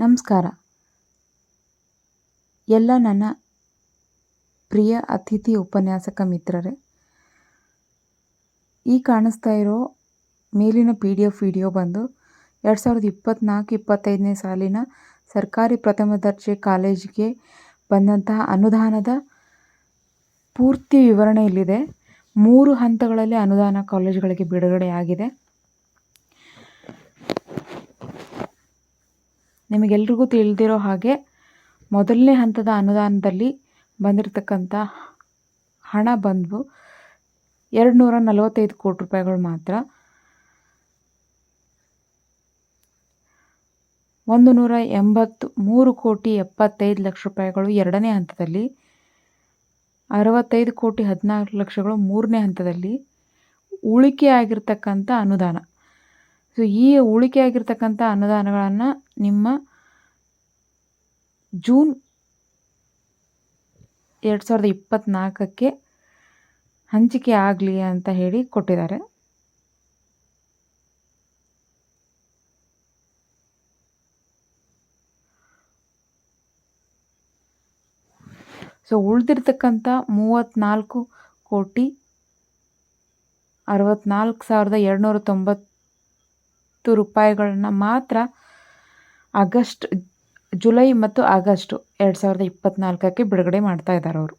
ನಮಸ್ಕಾರ. ಎಲ್ಲ ನನ್ನ ಪ್ರಿಯ ಅತಿಥಿ ಉಪನ್ಯಾಸಕ ಮಿತ್ರರೇ, ಈ ಕಾಣಿಸ್ತಾ ಇರೋ ಮೇಲಿನ ಪಿ ಡಿ ಎಫ್ ವಿಡಿಯೋ ಬಂದು ಎರಡು ಸಾವಿರದ ಇಪ್ಪತ್ತ್ನಾಲ್ಕು ಇಪ್ಪತ್ತೈದನೇ ಸಾಲಿನ ಸರ್ಕಾರಿ ಪ್ರಥಮ ದರ್ಜೆ ಕಾಲೇಜಿಗೆ ಬಂದಂತಹ ಅನುದಾನದ ಪೂರ್ತಿ ವಿವರಣೆ ಇಲ್ಲಿದೆ. ಮೂರು ಹಂತಗಳಲ್ಲಿ ಅನುದಾನ ಕಾಲೇಜುಗಳಿಗೆ ಬಿಡುಗಡೆಯಾಗಿದೆ. ನಿಮಗೆಲ್ರಿಗೂ ತಿಳಿದಿರೋ ಹಾಗೆ ಮೊದಲನೇ ಹಂತದ ಅನುದಾನದಲ್ಲಿ ಬಂದಿರತಕ್ಕಂಥ ಹಣ ಬಂದು ಎರಡು ನೂರ ನಲವತ್ತೈದು ಕೋಟಿ ರೂಪಾಯಿಗಳು ಮಾತ್ರ. ಒಂದು ನೂರ ಎಂಬತ್ತು ಮೂರು ಕೋಟಿ ಎಪ್ಪತ್ತೈದು ಲಕ್ಷ ರೂಪಾಯಿಗಳು ಎರಡನೇ ಹಂತದಲ್ಲಿ, ಅರವತ್ತೈದು ಕೋಟಿ ಹದಿನಾಲ್ಕು ಲಕ್ಷಗಳು ಮೂರನೇ ಹಂತದಲ್ಲಿ ಉಳಿಕೆ ಆಗಿರ್ತಕ್ಕಂಥ ಅನುದಾನ. ಸೊ ಈ ಉಳಿಕೆ ಆಗಿರ್ತಕ್ಕಂಥ ಅನುದಾನಗಳನ್ನು ನಿಮ್ಮ ಜೂನ್ ಎರಡು ಸಾವಿರದ ಇಪ್ಪತ್ತ್ನಾಲ್ಕಕ್ಕೆ ಹಂಚಿಕೆ ಆಗಲಿ ಅಂತ ಹೇಳಿ ಕೊಟ್ಟಿದ್ದಾರೆ. ಸೊ, ಉಳಿದಿರ್ತಕ್ಕಂಥ ಮೂವತ್ತ್ನಾಲ್ಕು ಕೋಟಿ ಅರವತ್ತ್ನಾಲ್ಕು ಸಾವಿರದ ಎರಡುನೂರ ತೊಂಬತ್ತು ರೂಪಾಯಿಗಳನ್ನ ಮಾತ್ರ ಆಗಸ್ಟ್ ಜುಲೈ ಮತ್ತು ಆಗಸ್ಟು ಎರಡು ಸಾವಿರದ ಇಪ್ಪತ್ತ್ನಾಲ್ಕಕ್ಕೆ ಬಿಡುಗಡೆ ಮಾಡ್ತಾ ಇದ್ದಾರೆ ಅವರು.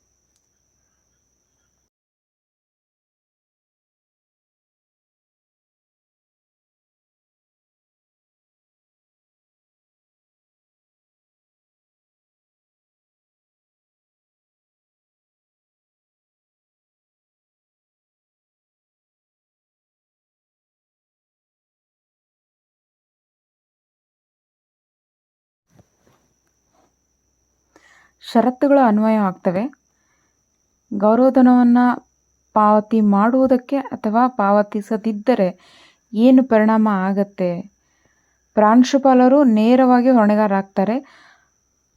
ಷರತ್ತುಗಳು ಅನ್ವಯ ಆಗ್ತವೆ. ಗೌರವಧನವನ್ನು ಪಾವತಿ ಮಾಡುವುದಕ್ಕೆ ಅಥವಾ ಪಾವತಿಸದಿದ್ದರೆ ಏನು ಪರಿಣಾಮ ಆಗತ್ತೆ? ಪ್ರಾಂಶುಪಾಲರು ನೇರವಾಗಿ ಹೊಣೆಗಾರಾಗ್ತಾರೆ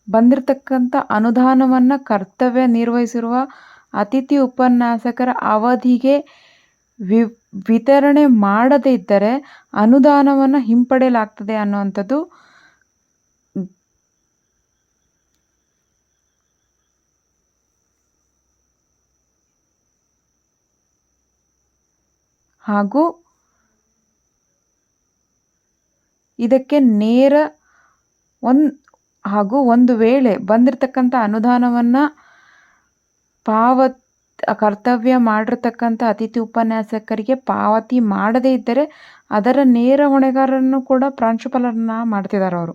ಬಂದಿರತಕ್ಕಂಥ ಅನುದಾನವನ್ನು ಕರ್ತವ್ಯ ನಿರ್ವಹಿಸಿರುವ ಅತಿಥಿ ಉಪನ್ಯಾಸಕರ ಅವಧಿಗೆ ವಿ, ವಿತರಣೆ ಮಾಡದೇ ಇದ್ದರೆ ಅನುದಾನವನ್ನು ಹಿಂಪಡೆಯಲಾಗ್ತದೆ ಅನ್ನುವಂಥದ್ದು ಹಾಗೂ ಇದಕ್ಕೆ ನೇರ ಒಂದು ಹಾಗೂ ಒಂದು ವೇಳೆ ಬಂದಿರತಕ್ಕಂಥ ಅನುದಾನವನ್ನು ಪಾವತ್, ಕರ್ತವ್ಯ ಮಾಡಿರ್ತಕ್ಕಂಥ ಅತಿಥಿ ಉಪನ್ಯಾಸಕರಿಗೆ ಪಾವತಿ ಮಾಡದೇ ಇದ್ದರೆ ಅದರ ನೇರ ಹೊಣೆಗಾರರನ್ನು ಕೂಡ ಪ್ರಾಂಶುಪಾಲರನ್ನ ಮಾಡ್ತಿದ್ದಾರೆ ಅವರು.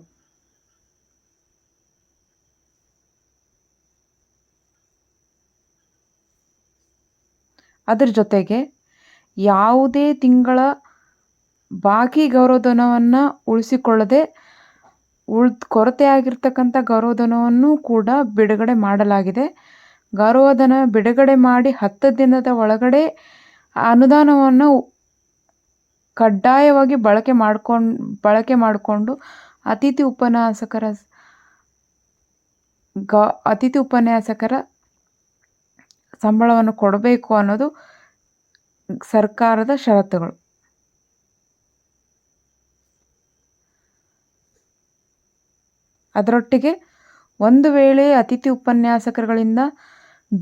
ಅದರ ಜೊತೆಗೆ ಯಾವುದೇ ತಿಂಗಳ ಬಾಕಿ ಗೌರವಧನವನ್ನು ಉಳಿಸಿಕೊಳ್ಳದೆ ಉಳ್ದ ಕೊರತೆಯಾಗಿರ್ತಕ್ಕಂಥ ಗೌರವಧನವನ್ನು ಕೂಡ ಬಿಡುಗಡೆ ಮಾಡಲಾಗಿದೆ. ಗೌರವಧನ ಬಿಡುಗಡೆ ಮಾಡಿ ಹತ್ತು ದಿನದ ಒಳಗಡೆ ಅನುದಾನವನ್ನು ಕಡ್ಡಾಯವಾಗಿ ಬಳಕೆ ಮಾಡ್ಕೊಂಡು, ಬಳಕೆ ಮಾಡಿಕೊಂಡು ಅತಿಥಿ ಉಪನ್ಯಾಸಕರ ಗ, ಅತಿಥಿ ಉಪನ್ಯಾಸಕರ ಸಂಬಳವನ್ನು ಕೊಡಬೇಕು ಅನ್ನೋದು ಸರ್ಕಾರದ ಷರತ್ತುಗಳು. ಅದರೊಟ್ಟಿಗೆ ಒಂದು ವೇಳೆ ಅತಿಥಿ ಉಪನ್ಯಾಸಕರುಗಳಿಂದ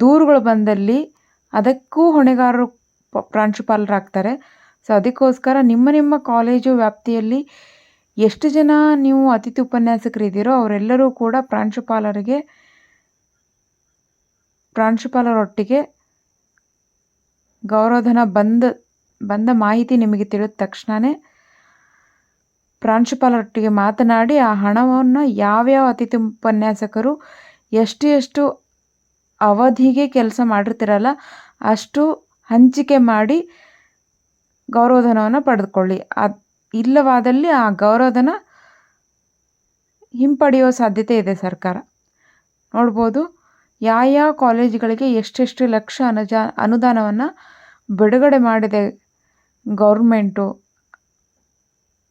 ದೂರುಗಳು ಬಂದಲ್ಲಿ ಅದಕ್ಕೂ ಹೊಣೆಗಾರರು ಪ್ರಾಂಶುಪಾಲರಾಗ್ತಾರೆ. ಸೊ, ಅದಕ್ಕೋಸ್ಕರ ನಿಮ್ಮ ನಿಮ್ಮ ಕಾಲೇಜು ವ್ಯಾಪ್ತಿಯಲ್ಲಿ ಎಷ್ಟು ಜನ ನೀವು ಅತಿಥಿ ಉಪನ್ಯಾಸಕರಿದ್ದೀರೋ ಅವರೆಲ್ಲರೂ ಕೂಡ ಪ್ರಾಂಶುಪಾಲರಿಗೆ, ಪ್ರಾಂಶುಪಾಲರೊಟ್ಟಿಗೆ ಗೌರವಧನ ಬಂದ ಬಂದ ಮಾಹಿತಿ ನಿಮಗೆ ತಿಳಿದ ತಕ್ಷಣವೇ ಪ್ರಾಂಶುಪಾಲರೊಟ್ಟಿಗೆ ಮಾತನಾಡಿ ಆ ಹಣವನ್ನು ಯಾವ್ಯಾವ ಅತಿಥಿ ಉಪನ್ಯಾಸಕರು ಎಷ್ಟು ಎಷ್ಟು ಅವಧಿಗೆ ಕೆಲಸ ಮಾಡಿರ್ತೀರಲ್ಲ ಅಷ್ಟು ಹಂಚಿಕೆ ಮಾಡಿ ಗೌರವಧನವನ್ನು ಪಡೆದುಕೊಳ್ಳಿ. ಅದು ಇಲ್ಲವಾದಲ್ಲಿ ಆ ಗೌರವಧನ ಹಿಂಪಡೆಯುವ ಸಾಧ್ಯತೆ ಇದೆ ಸರ್ಕಾರ. ನೋಡ್ಬೋದು ಯಾವ ಯಾವ ಕಾಲೇಜುಗಳಿಗೆ ಎಷ್ಟೆಷ್ಟು ಲಕ್ಷ ಅನುಜಾ, ಅನುದಾನವನ್ನು ಬಿಡುಗಡೆ ಮಾಡಿದೆ ಗೌರ್ಮೆಂಟು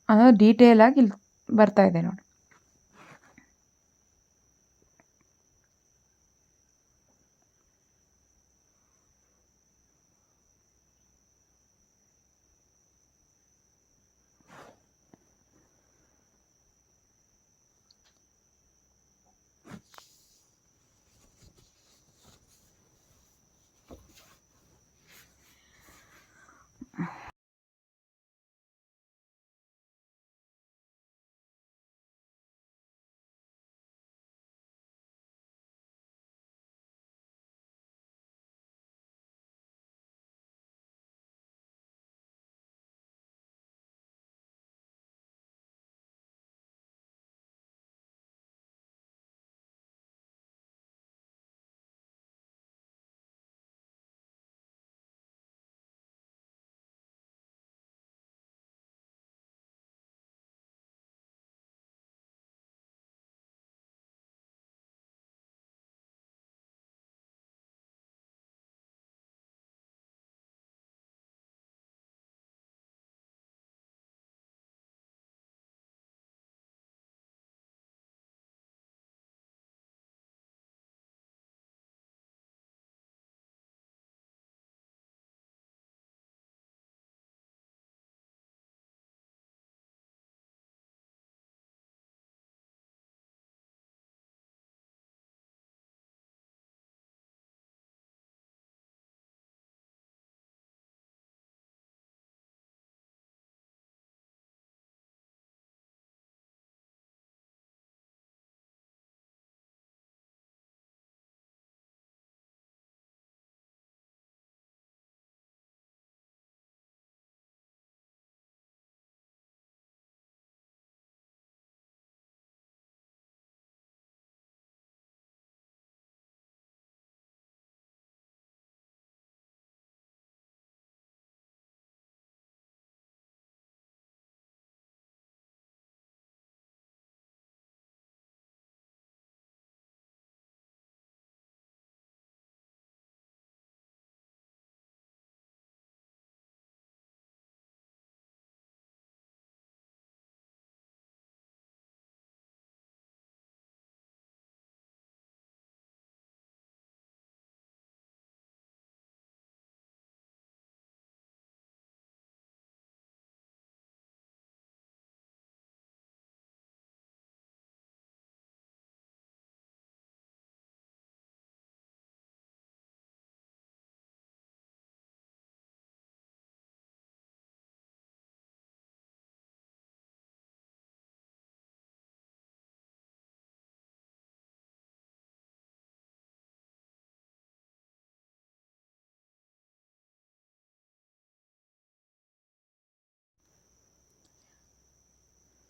ಅನ್ನೋದು ಡೀಟೇಲಾಗಿ ಇಲ್ಲಿ ಬರ್ತಾ ಇದೆ ನೋಡಿ.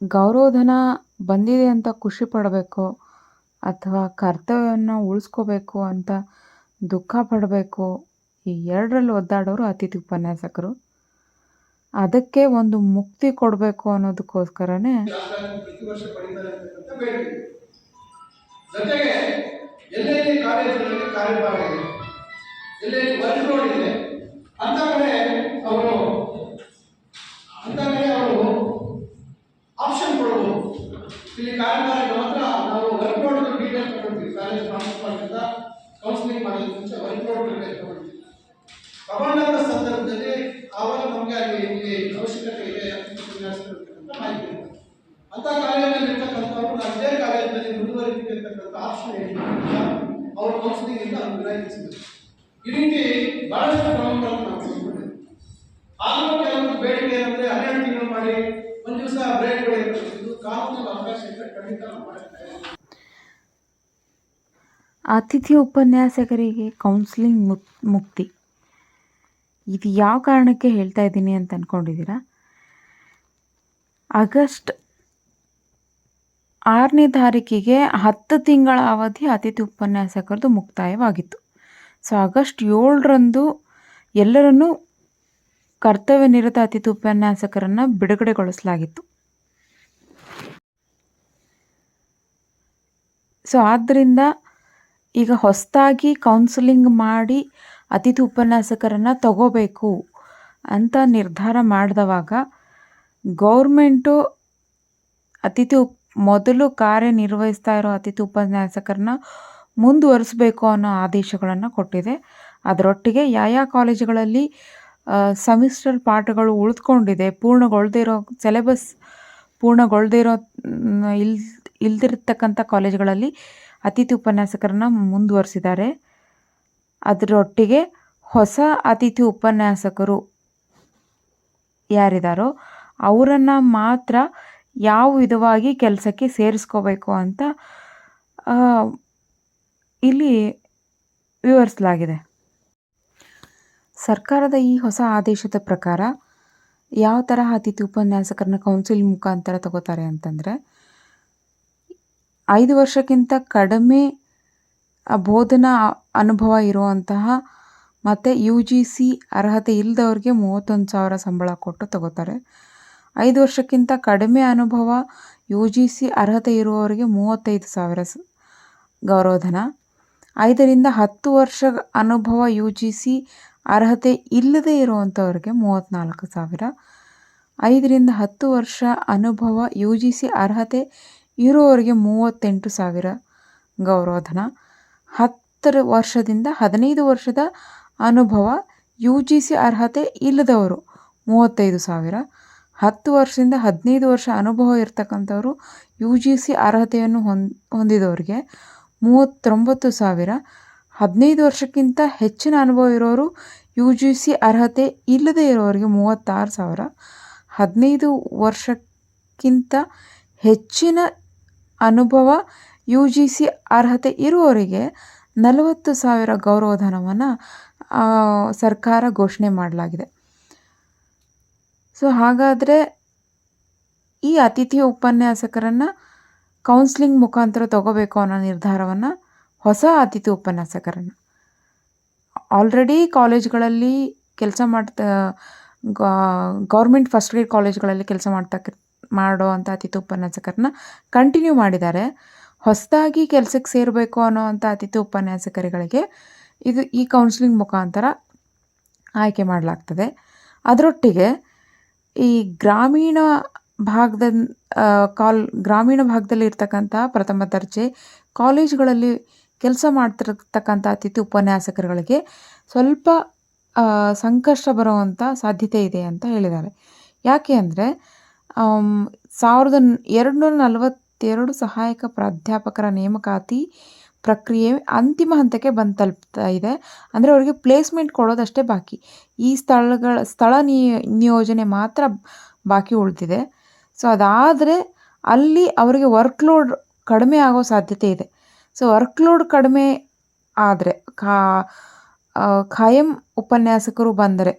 ಗೌರವಧನ ಬಂದಿದೆ ಅಂತ ಖುಷಿ ಪಡಬೇಕು ಅಥವಾ ಕರ್ತವ್ಯವನ್ನು ಉಳಿಸ್ಕೋಬೇಕು ಅಂತ ದುಃಖ ಪಡಬೇಕು, ಈ ಎರಡರಲ್ಲಿ ಒದ್ದಾಡೋರು ಅತಿಥಿ ಉಪನ್ಯಾಸಕರು. ಅದಕ್ಕೆ ಒಂದು ಮುಕ್ತಿ ಕೊಡಬೇಕು ಅನ್ನೋದಕ್ಕೋಸ್ಕರನೇ ಅವರು, ಅಂತ ಅವರು ಆಪ್ಷನ್ ಕೊಡಬಹುದು ಇಲ್ಲಿ ಕಾರ್ಯಭಾಗ ಮಾತ್ರ ನಾವು ವರ್ಕ್ ಡೀಟೇಲ್ಸ್ ಕೊಡ್ತೀವಿ ಕಾಲೇಜ್ ಟ್ರಾನ್ಸ್ಫರ್ನಿಂದ ಕೌನ್ಸಿಲಿಂಗ್ ಮಾಡೋದು ಮುಂಚೆ ವರ್ಕ್ ಡೀಟೇಲ್ಸ್ ಡೀಟೇಲ್ ತಗೊಳ್ತೀವಿ ತಗೊಂಡಂತ ಸಂದರ್ಭದಲ್ಲಿ ಆವಾಗ ನಮಗೆ ಅಲ್ಲಿ ಇಲ್ಲಿ ಅವಶ್ಯಕತೆ ಇದೆ ಅಂತಕ್ಕಂಥ ಮಾಹಿತಿ ಅಂತ ಕಾರ್ಯದಲ್ಲಿ ಇರ್ತಕ್ಕಂಥವ್ರು ನಾವು ಇದೇ ಕಾಲೇಜಿನಲ್ಲಿ ಮುಂದುವರಿತಿರ್ತಕ್ಕಂಥ ಆಪ್ಷನ್ ಏನು ಅವ್ರ ಕೌನ್ಸಿಲಿಂಗ್ ಇಂದ ವಿನಾಯಿಸಿದ್ರು ಈ ರೀತಿ ಬಹಳಷ್ಟು ಕ್ರಮಗಳನ್ನು ನಾವು ತೆಗೆದುಕೊಂಡಿದ್ದೇವೆ ಆದರೂ ಕೆಲವೊಂದು ಬೇಡಿಕೆ ಏನಂದ್ರೆ ಹನ್ನೆರಡು ತಿಂಗಳು ಮಾಡಿ ಒಂದು ದಿವಸ ಬ್ರೇಕ್ ಬೆಳೆಯುವಂಥದ್ದು ಅತಿಥಿ ಉಪನ್ಯಾಸಕರಿಗೆ ಕೌನ್ಸಿಲಿಂಗ್ ಮುಕ್ ಮುಕ್ತಿ. ಇದು ಯಾವ ಕಾರಣಕ್ಕೆ ಹೇಳ್ತಾ ಇದ್ದೀನಿ ಅಂತ ಅಂದ್ಕೊಂಡಿದ್ದೀರಾ ಆಗಸ್ಟ್ ಆರನೇ ತಾರೀಕಿಗೆ ಹತ್ತು ತಿಂಗಳ ಅವಧಿ ಅತಿಥಿ ಉಪನ್ಯಾಸಕರದು ಮುಕ್ತಾಯವಾಗಿತ್ತು. ಸೊ, ಆಗಸ್ಟ್ ಏಳರಂದು ಎಲ್ಲರನ್ನೂ ಕರ್ತವ್ಯ ನಿರತ ಅತಿಥಿ ಉಪನ್ಯಾಸಕರನ್ನು ಬಿಡುಗಡೆಗೊಳಿಸಲಾಗಿತ್ತು. ಸೊ ಆದ್ದರಿಂದ ಈಗ ಹೊಸದಾಗಿ ಕೌನ್ಸಿಲಿಂಗ್ ಮಾಡಿ ಅತಿಥಿ ಉಪನ್ಯಾಸಕರನ್ನು ತಗೋಬೇಕು ಅಂತ ನಿರ್ಧಾರ ಮಾಡಿದವಾಗ ಗೌರ್ಮೆಂಟು ಅತಿಥಿ ಉಪ್, ಮೊದಲು ಕಾರ್ಯನಿರ್ವಹಿಸ್ತಾ ಇರೋ ಅತಿಥಿ ಉಪನ್ಯಾಸಕರನ್ನ ಮುಂದುವರಿಸಬೇಕು ಅನ್ನೋ ಆದೇಶಗಳನ್ನು ಕೊಟ್ಟಿದೆ. ಅದರೊಟ್ಟಿಗೆ ಯಾವ ಕಾಲೇಜುಗಳಲ್ಲಿ ಸೆಮಿಸ್ಟರ್ ಪಾಠಗಳು ಉಳಿದುಕೊಂಡಿದೆ ಪೂರ್ಣಗೊಳ್ಳದೇ ಇರೋ ಸಿಲೆಬಸ್ ಪೂರ್ಣಗೊಳ್ಳದೇ ಇರೋ ಇಲ್, ಇಲ್ದಿರ್ತಕ್ಕಂಥ ಕಾಲೇಜುಗಳಲ್ಲಿ ಅತಿಥಿ ಉಪನ್ಯಾಸಕರನ್ನ ಮುಂದುವರಿಸಿದ್ದಾರೆ. ಅದರೊಟ್ಟಿಗೆ ಹೊಸ ಅತಿಥಿ ಉಪನ್ಯಾಸಕರು ಯಾರಿದ್ದಾರೋ ಅವರನ್ನು ಮಾತ್ರ ಯಾವ ವಿಧವಾಗಿ ಕೆಲಸಕ್ಕೆ ಸೇರಿಸ್ಕೋಬೇಕು ಅಂತ ಇಲ್ಲಿ ವಿವರಿಸಲಾಗಿದೆ. ಸರ್ಕಾರದ ಈ ಹೊಸ ಆದೇಶದ ಪ್ರಕಾರ ಯಾವ ಥರ ಅತಿಥಿ ಉಪನ್ಯಾಸಕರನ್ನ ಕೌನ್ಸಿಲ್ ಮುಖಾಂತರ ತಗೋತಾರೆ ಅಂತಂದರೆ, ಐದು ವರ್ಷಕ್ಕಿಂತ ಕಡಿಮೆ ಬೋಧನಾ ಅನುಭವ ಇರುವಂತಹ ಮತ್ತು ಯು ಜಿ ಸಿ ಅರ್ಹತೆ ಇಲ್ಲದವ್ರಿಗೆ ಮೂವತ್ತೊಂದು ಸಾವಿರ ಸಂಬಳ ಕೊಟ್ಟು ತಗೋತಾರೆ. ಐದು ವರ್ಷಕ್ಕಿಂತ ಕಡಿಮೆ ಅನುಭವ ಯು ಜಿ ಸಿ ಅರ್ಹತೆ ಇರುವವರಿಗೆ ಮೂವತ್ತೈದು ಸಾವಿರ ಗೌರವಧನ. ಐದರಿಂದ ಹತ್ತು ವರ್ಷ ಅನುಭವ ಯು ಜಿ ಸಿ ಅರ್ಹತೆ ಇಲ್ಲದೇ ಇರುವಂಥವ್ರಿಗೆ ಮೂವತ್ತ್ನಾಲ್ಕು ಸಾವಿರ. ಐದರಿಂದ ಹತ್ತು ವರ್ಷ ಅನುಭವ, ಯು ಜಿ ಸಿ ಅರ್ಹತೆ ಇರುವವರಿಗೆ ಮೂವತ್ತೆಂಟು ಸಾವಿರ ಗೌರವಧನ. ಹತ್ತರ ವರ್ಷದಿಂದ ಹದಿನೈದು ವರ್ಷದ ಅನುಭವ, ಯು ಜಿ ಸಿ ಅರ್ಹತೆ ಇಲ್ಲದವರು ಮೂವತ್ತೈದು ಸಾವಿರ. ಹತ್ತು ವರ್ಷದಿಂದ ಹದಿನೈದು ವರ್ಷ ಅನುಭವ ಇರ್ತಕ್ಕಂಥವರು ಯು ಜಿ ಸಿ ಅರ್ಹತೆಯನ್ನು ಹೊಂದ್, ಹೊಂದಿದವರಿಗೆ ಮೂವತ್ತೊಂಬತ್ತು ಸಾವಿರ. ಹದಿನೈದು ವರ್ಷಕ್ಕಿಂತ ಹೆಚ್ಚಿನ ಅನುಭವ ಇರೋರು ಯು ಜಿ ಸಿ ಅರ್ಹತೆ ಇಲ್ಲದೇ ಇರೋರಿಗೆ ಮೂವತ್ತಾರು ಸಾವಿರ. ಹದಿನೈದು ವರ್ಷಕ್ಕಿಂತ ಹೆಚ್ಚಿನ ಅನುಭವ ಯು ಜಿ ಸಿ ಅರ್ಹತೆ ಇರುವವರಿಗೆ ನಲವತ್ತು ಸಾವಿರ ಗೌರವಧನವನ್ನು ಸರ್ಕಾರ ಘೋಷಣೆ ಮಾಡಲಾಗಿದೆ. ಸೊ, ಹಾಗಾದರೆ ಈ ಅತಿಥಿ ಉಪನ್ಯಾಸಕರನ್ನು ಕೌನ್ಸ್ಲಿಂಗ್ ಮುಖಾಂತರ ತಗೋಬೇಕು ಅನ್ನೋ ನಿರ್ಧಾರವನ್ನು ಹೊಸ ಅತಿಥಿ ಉಪನ್ಯಾಸಕರನ್ನು. ಆಲ್ರೆಡಿ ಕಾಲೇಜ್ಗಳಲ್ಲಿ ಕೆಲಸ ಮಾಡ್ತಾ ಗೌರ್ಮೆಂಟ್ ಫಸ್ಟ್ ಗ್ರೇಡ್ ಕಾಲೇಜ್ಗಳಲ್ಲಿ ಕೆಲಸ ಮಾಡ್ತಕ್ಕ ಮಾಡೋ ಅಂಥ ಅತಿಥಿ ಉಪನ್ಯಾಸಕರನ್ನ ಕಂಟಿನ್ಯೂ ಮಾಡಿದ್ದಾರೆ. ಹೊಸದಾಗಿ ಕೆಲಸಕ್ಕೆ ಸೇರಬೇಕು ಅನ್ನೋವಂಥ ಅತಿಥಿ ಉಪನ್ಯಾಸಕರುಗಳಿಗೆ ಇದು ಈ ಕೌನ್ಸಿಲಿಂಗ್ ಮುಖಾಂತರ ಆಯ್ಕೆ ಮಾಡಲಾಗ್ತದೆ. ಅದರೊಟ್ಟಿಗೆ ಈ ಗ್ರಾಮೀಣ ಭಾಗದ ಕಾಲ್, ಗ್ರಾಮೀಣ ಭಾಗದಲ್ಲಿ ಇರ್ತಕ್ಕಂಥ ಪ್ರಥಮ ದರ್ಜೆ ಕಾಲೇಜುಗಳಲ್ಲಿ ಕೆಲಸ ಮಾಡ್ತಿರ್ತಕ್ಕಂಥ ಅತಿಥಿ ಉಪನ್ಯಾಸಕರುಗಳಿಗೆ ಸ್ವಲ್ಪ ಸಂಕಷ್ಟ ಬರುವಂಥ ಸಾಧ್ಯತೆ ಇದೆ ಅಂತ ಹೇಳಿದ್ದಾರೆ. ಯಾಕೆ ಅಂದರೆ ಸಾವಿರದ ಎರಡು ನೂರ ನಲವತ್ತೆರಡು ಸಹಾಯಕ ಪ್ರಾಧ್ಯಾಪಕರ ನೇಮಕಾತಿ ಪ್ರಕ್ರಿಯೆ ಅಂತಿಮ ಹಂತಕ್ಕೆ ಬಂದು ತಲುಪ್ತಾ ಇದೆ. ಅಂದರೆ ಅವರಿಗೆ ಪ್ಲೇಸ್ಮೆಂಟ್ ಕೊಡೋದಷ್ಟೇ ಬಾಕಿ. ಈ ಸ್ಥಳಗಳ, ಸ್ಥಳ ನಿಯ, ನಿಯೋಜನೆ ಮಾತ್ರ ಬಾಕಿ ಉಳಿದಿದೆ. ಸೊ ಅದಾದರೆ ಅಲ್ಲಿ ಅವರಿಗೆ ವರ್ಕ್ ಲೋಡ್ ಕಡಿಮೆ ಆಗೋ ಸಾಧ್ಯತೆ ಇದೆ. ಸೊ ವರ್ಕ್ ಲೋಡ್ ಕಡಿಮೆ ಆದರೆ ಕಾ ಖಾಯಂ ಉಪನ್ಯಾಸಕರು ಬಂದರೆ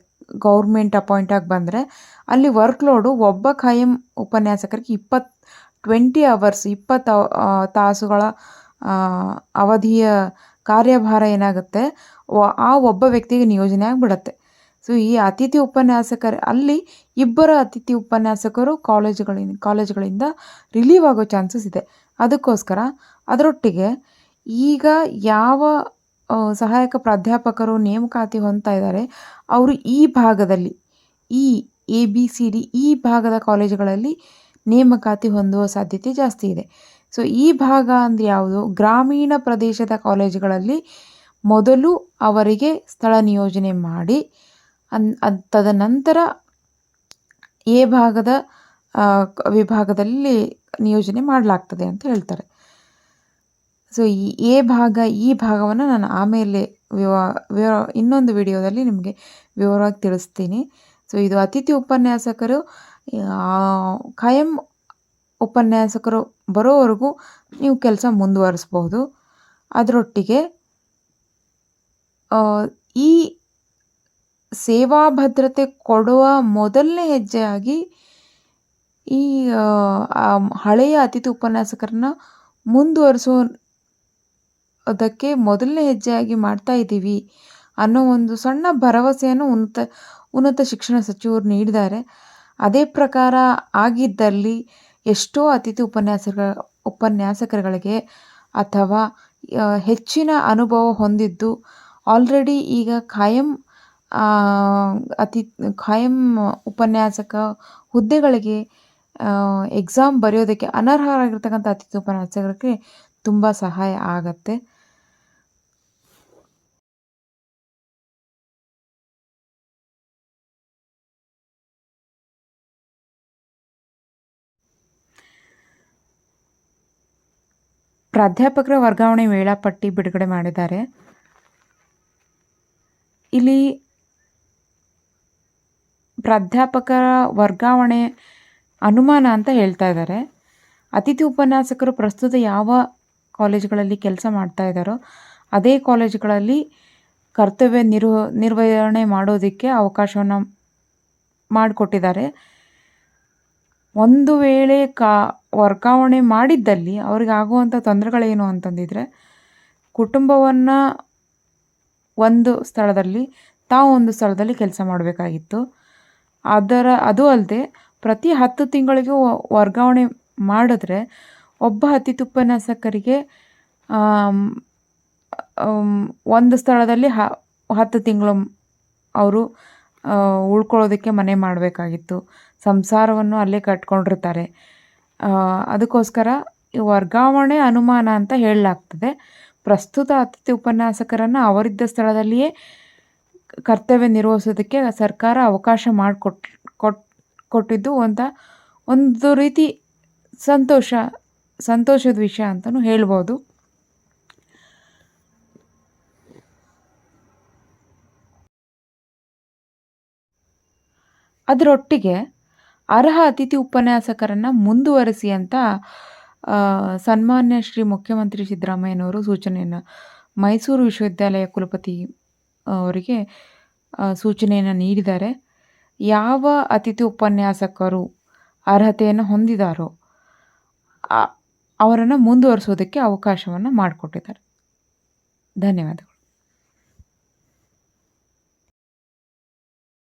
ಗೌರ್ಮೆಂಟ್ ಅಪಾಯಿಂಟ್ ಆಗಿ ಬಂದರೆ, ಅಲ್ಲಿ ವರ್ಕ್ ಲೋಡು ಒಬ್ಬ ಖಾಯಂ ಉಪನ್ಯಾಸಕರಿಗೆ ಇಪ್ಪತ್ತು ಟ್ವೆಂಟಿ ಅವರ್ಸ್ ಇಪ್ಪತ್ತು ತಾಸುಗಳ ಅವಧಿಯ ಕಾರ್ಯಭಾರ ಏನಾಗುತ್ತೆ ಆ ಒಬ್ಬ ವ್ಯಕ್ತಿಗೆ ನಿಯೋಜನೆ ಆಗಿಬಿಡತ್ತೆ. ಸೊ ಈ ಅತಿಥಿ ಉಪನ್ಯಾಸಕರ, ಅಲ್ಲಿ ಇಬ್ಬರ ಅತಿಥಿ ಉಪನ್ಯಾಸಕರು ಕಾಲೇಜುಗಳಿಂದ ಕಾಲೇಜುಗಳಿಂದ ರಿಲೀವ್ ಆಗೋ ಚಾನ್ಸಸ್ ಇದೆ. ಅದಕ್ಕೋಸ್ಕರ ಅದರೊಟ್ಟಿಗೆ ಈಗ ಯಾವ ಸಹಾಯಕ ಪ್ರಾಧ್ಯಾಪಕರು ನೇಮಕಾತಿ ಹೊಂದ್ತಾ ಇದ್ದಾರೆ, ಅವರು ಈ ಭಾಗದಲ್ಲಿ, ಈ ಎ ಬಿ ಸಿ ಡಿ ಈ ಭಾಗದ ಕಾಲೇಜುಗಳಲ್ಲಿ ನೇಮಕಾತಿ ಹೊಂದುವ ಸಾಧ್ಯತೆ ಜಾಸ್ತಿ ಇದೆ. ಸೊ ಈ ಭಾಗ ಅಂದರೆ ಯಾವುದು? ಗ್ರಾಮೀಣ ಪ್ರದೇಶದ ಕಾಲೇಜುಗಳಲ್ಲಿ ಮೊದಲು ಅವರಿಗೆ ಸ್ಥಳ ನಿಯೋಜನೆ ಮಾಡಿ ಅನ್, ಅದು ತದನಂತರ ಎ ಭಾಗದ ವಿಭಾಗದಲ್ಲಿ ನಿಯೋಜನೆ ಮಾಡಲಾಗ್ತದೆ ಅಂತ ಹೇಳ್ತಾರೆ. ಸೊ ಈ ಎ ಭಾಗ, ಈ ಭಾಗವನ್ನು ನಾನು ಆಮೇಲೆ ವಿವ ವಿವ ಇನ್ನೊಂದು ವಿಡಿಯೋದಲ್ಲಿ ನಿಮಗೆ ವಿವರವಾಗಿ ತಿಳಿಸ್ತೀನಿ. ಸೊ ಇದು ಅತಿಥಿ ಉಪನ್ಯಾಸಕರು ಖಾಯಂ ಉಪನ್ಯಾಸಕರು ಬರೋವರೆಗೂ ನೀವು ಕೆಲಸ ಮುಂದುವರಿಸ್ಬೋದು ಅದರೊಟ್ಟಿಗೆ ಈ ಸೇವಾ ಭದ್ರತೆ ಕೊಡುವ ಮೊದಲನೇ ಹೆಜ್ಜೆಯಾಗಿ ಈ ಹಳೆಯ ಅತಿಥಿ ಉಪನ್ಯಾಸಕರನ್ನ ಮುಂದುವರಿಸೋದಕ್ಕೆ ಮೊದಲನೇ ಹೆಜ್ಜೆಯಾಗಿ ಮಾಡ್ತಾ ಇದ್ದೀವಿ ಅನ್ನೋ ಒಂದು ಸಣ್ಣ ಭರವಸೆಯನ್ನು ಉನ್ನತ ಉನ್ನತ ಶಿಕ್ಷಣ ಸಚಿವರು ನೀಡಿದ್ದಾರೆ. ಅದೇ ಪ್ರಕಾರ ಆಗಿದ್ದಲ್ಲಿ ಎಷ್ಟೋ ಅತಿಥಿ ಉಪನ್ಯಾಸಕ, ಉಪನ್ಯಾಸಕರುಗಳಿಗೆ ಅಥವಾ ಹೆಚ್ಚಿನ ಅನುಭವ ಹೊಂದಿದ್ದು, ಆಲ್ರೆಡಿ ಈಗ ಖಾಯಂ ಅತಿ ಖಾಯಂ ಉಪನ್ಯಾಸಕ ಹುದ್ದೆಗಳಿಗೆ ಎಕ್ಸಾಮ್ ಬರೆಯೋದಕ್ಕೆ ಅನರ್ಹರಾಗಿರ್ತಕ್ಕಂಥ ಅತಿಥಿ ಉಪನ್ಯಾಸಕರಿಗೆ ತುಂಬ ಸಹಾಯ ಆಗತ್ತೆ. ಪ್ರಾಧ್ಯಾಪಕರ ವರ್ಗಾವಣೆ ವೇಳಾಪಟ್ಟಿ ಬಿಡುಗಡೆ ಮಾಡಿದ್ದಾರೆ. ಇಲ್ಲಿ ಪ್ರಾಧ್ಯಾಪಕರ ವರ್ಗಾವಣೆ ಅನುಮಾನ ಅಂತ ಹೇಳ್ತಾ ಇದ್ದಾರೆ. ಅತಿಥಿ ಉಪನ್ಯಾಸಕರು ಪ್ರಸ್ತುತ ಯಾವ ಕಾಲೇಜುಗಳಲ್ಲಿ ಕೆಲಸ ಮಾಡ್ತಾ ಇದ್ದಾರೋ ಅದೇ ಕಾಲೇಜುಗಳಲ್ಲಿ ಕರ್ತವ್ಯ ನಿರ್ವ, ನಿರ್ವಹಣೆ ಮಾಡೋದಕ್ಕೆ ಅವಕಾಶವನ್ನು ಮಾಡಿಕೊಟ್ಟಿದ್ದಾರೆ. ಒಂದು ವೇಳೆ ಕಾ, ವರ್ಗಾವಣೆ ಮಾಡಿದ್ದಲ್ಲಿ ಅವ್ರಿಗೆ ಆಗುವಂಥ ತೊಂದರೆಗಳೇನು ಅಂತಂದಿದ್ರೆ ಕುಟುಂಬವನ್ನು ಒಂದು ಸ್ಥಳದಲ್ಲಿ ತಾವು ಒಂದು ಸ್ಥಳದಲ್ಲಿ ಕೆಲಸ ಮಾಡಬೇಕಾಗಿತ್ತು. ಅದರ ಅದು ಅಲ್ಲದೆ ಪ್ರತಿ ಹತ್ತು ತಿಂಗಳಿಗೂ ವರ್ಗಾವಣೆ ಮಾಡಿದ್ರೆ ಒಬ್ಬ ಅತಿಥಿ ಉಪನ್ಯಾಸಕರಿಗೆ ಆಮ್, ಆಮ್, ಒಂದು ಸ್ಥಳದಲ್ಲಿ ಹ ಹತ್ತು ತಿಂಗಳು ಅವರು ಉಳ್ಕೊಳ್ಳೋದಕ್ಕೆ ಮನೆ ಮಾಡಬೇಕಾಗಿತ್ತು. ಸಂಸಾರವನ್ನು ಅಲ್ಲೇ ಕಟ್ಕೊಂಡಿರ್ತಾರೆ. ಅದಕ್ಕೋಸ್ಕರ ಈ ವರ್ಗಾವಣೆ ಅನುಮಾನ ಅಂತ ಹೇಳಲಾಗ್ತದೆ. ಪ್ರಸ್ತುತ ಅತಿಥಿ ಉಪನ್ಯಾಸಕರನ್ನು ಅವರಿದ್ದ ಸ್ಥಳದಲ್ಲಿಯೇ ಕರ್ತವ್ಯ ನಿರ್ವಹಿಸೋದಕ್ಕೆ ಸರ್ಕಾರ ಅವಕಾಶ ಮಾಡಿಕೊಟ್, ಕೊಟ್, ಕೊಟ್ಟಿದ್ದು ಅಂತ ಒಂದು ರೀತಿ ಸಂತೋಷ, ಸಂತೋಷದ ವಿಷಯ ಅಂತಲೂ ಹೇಳ್ಬೋದು. ಅದರೊಟ್ಟಿಗೆ ಅರ್ಹ ಅತಿಥಿ ಉಪನ್ಯಾಸಕರನ್ನು ಮುಂದುವರಿಸಿ ಅಂತ ಸನ್ಮಾನ್ಯ ಶ್ರೀ ಮುಖ್ಯಮಂತ್ರಿ ಸಿದ್ದರಾಮಯ್ಯನವರು ಸೂಚನೆಯನ್ನು. ಮೈಸೂರು ವಿಶ್ವವಿದ್ಯಾಲಯ ಕುಲಪತಿ ಅವರಿಗೆ ಸೂಚನೆಯನ್ನು ನೀಡಿದ್ದಾರೆ. ಯಾವ ಅತಿಥಿ ಉಪನ್ಯಾಸಕರು ಅರ್ಹತೆಯನ್ನು ಹೊಂದಿದಾರೋ ಅವರನ್ನು ಮುಂದುವರಿಸೋದಕ್ಕೆ ಅವಕಾಶವನ್ನು ಮಾಡಿಕೊಟ್ಟಿದ್ದಾರೆ. ಧನ್ಯವಾದ